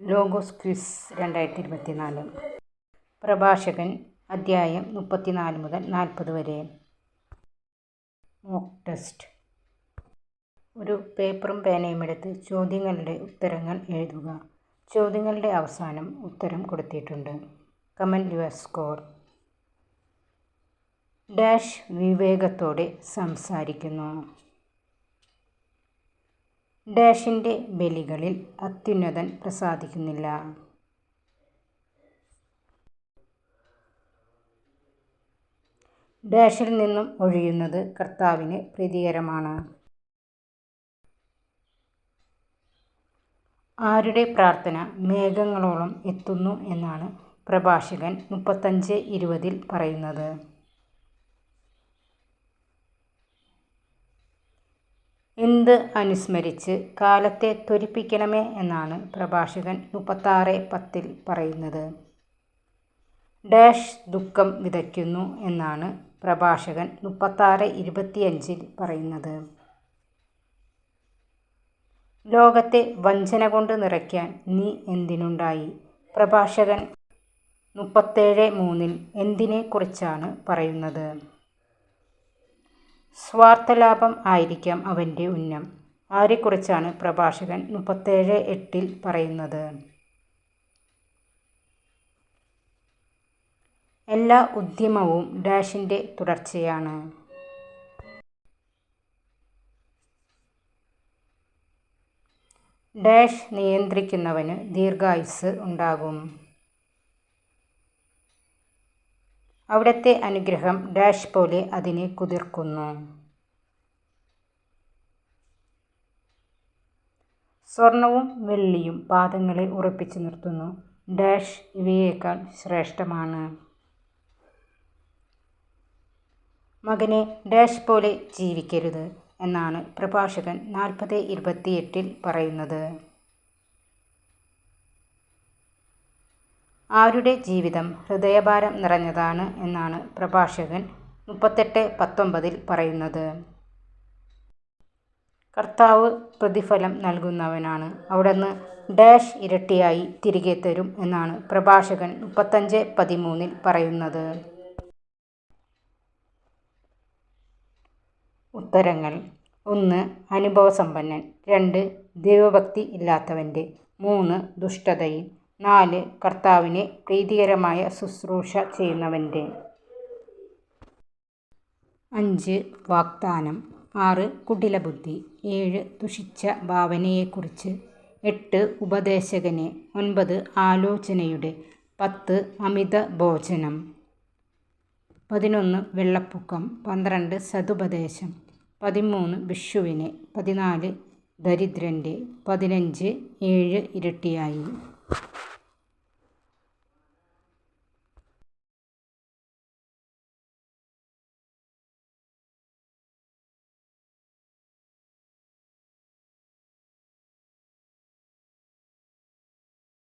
Logos quiz രണ്ടായിരത്തി ഇരുപത്തിനാല് പ്രഭാഷകൻ അധ്യായം മുപ്പത്തിനാല് മുതൽ നാൽപ്പത് വരെ. Mock test. ഒരു പേപ്പറും പേനയും എടുത്ത് ചോദ്യങ്ങളുടെ ഉത്തരങ്ങൾ എഴുതുക. ചോദ്യങ്ങളുടെ അവസാനം ഉത്തരം കൊടുത്തിട്ടുണ്ട്. Comment your score. ഡാഷ് വിവേകത്തോടെ സംസാരിക്കുന്നു. ഡാഷിന്റെ ബലികളിൽ അത്യുന്നതൻ പ്രസാദിക്കുന്നില്ല. ഡാഷിൽ നിന്നും ഒഴിയുന്നത് കർത്താവിന് പ്രീതികരമാണ്. ആരുടെ പ്രാർത്ഥന മേഘങ്ങളോളം എത്തുന്നു എന്നാണ് പ്രഭാഷകൻ മുപ്പത്തഞ്ച് ഇരുപതിൽ പറയുന്നത്. എന്ത് അനുസ്മരിച്ച് കാലത്തെ ത്വരിപ്പിക്കണമേ എന്നാണ് പ്രഭാഷകൻ മുപ്പത്താറ് പത്തിൽ പറയുന്നത്. ഡാഷ് ദുഃഖം വിതയ്ക്കുന്നു എന്നാണ് പ്രഭാഷകൻ മുപ്പത്താറ് ഇരുപത്തിയഞ്ചിൽ പറയുന്നത്. ലോകത്തെ വഞ്ചന കൊണ്ട് നിറയ്ക്കാൻ നീ എന്തിനുണ്ടായി? പ്രഭാഷകൻ മുപ്പത്തേഴ് മൂന്നിൽ എന്തിനെക്കുറിച്ചാണ് പറയുന്നത്? സ്വാർത്ഥലാഭം ആയിരിക്കാം അവന്റെ ഉന്നം. ആരെക്കുറിച്ചാണ് പ്രഭാഷകൻ മുപ്പത്തേഴ് എട്ടിൽ പറയുന്നത്? എല്ലാ ഉദ്യമവും ഡാഷിന്റെ തുടർച്ചയാണ്. ഡാഷ് നിയന്ത്രിക്കുന്നവന് ദീർഘായുസ് ഉണ്ടാകും. അവിടുത്തെ അനുഗ്രഹം ഡാഷ് പോലെ അതിനെ കുതിർക്കുന്നു. സ്വർണവും വെള്ളിയും പാദങ്ങളെ ഉറപ്പിച്ചു നിർത്തുന്നു. ഡാഷ് ഇവയേക്കാൾ ശ്രേഷ്ഠമാണ്. മകനെ ഡാഷ് പോലെ ജീവിക്കരുത് എന്നാണ് പ്രഭാഷകൻ നാൽപ്പത് ഇരുപത്തിയെട്ടിൽ പറയുന്നത്. ആരുടെ ജീവിതം ഹൃദയഭാരം നിറഞ്ഞതാണ് എന്നാണ് പ്രഭാഷകൻ മുപ്പത്തെട്ട് പത്തൊമ്പതിൽ പറയുന്നത്. കർത്താവ് പ്രതിഫലം നൽകുന്നവനാണ്. അവിടുന്ന് ഡാഷ് ഇരട്ടിയായി തിരികെ തരും എന്നാണ് പ്രഭാഷകൻ മുപ്പത്തഞ്ച് പതിമൂന്നിൽ പറയുന്നത്. ഉത്തരങ്ങൾ. ഒന്ന് അനുഭവസമ്പന്നൻ. രണ്ട് ദൈവഭക്തി ഇല്ലാത്തവന്റെ. മൂന്ന് ദുഷ്ടതയിൽ. നാല് കർത്താവിന് പ്രീതികരമായ ശുശ്രൂഷ ചെയ്യുന്നവന്റെ. അഞ്ച് വാഗ്ദാനം. ആറ് കുടിലബുദ്ധി. ഏഴ് ദുഷിച്ച ഭാവനയെക്കുറിച്ച്. എട്ട് ഉപദേശകനെ. ഒൻപത് ആലോചനയുടെ. പത്ത് അമിത ഭോജനം പതിനൊന്ന് വെള്ളപ്പൊക്കം. പന്ത്രണ്ട് സതുപദേശം. പതിമൂന്ന് വിഷുവിന്. പതിനാല് ദരിദ്രന്റെ. പതിനഞ്ച് ഏഴ് ഇരട്ടിയായി.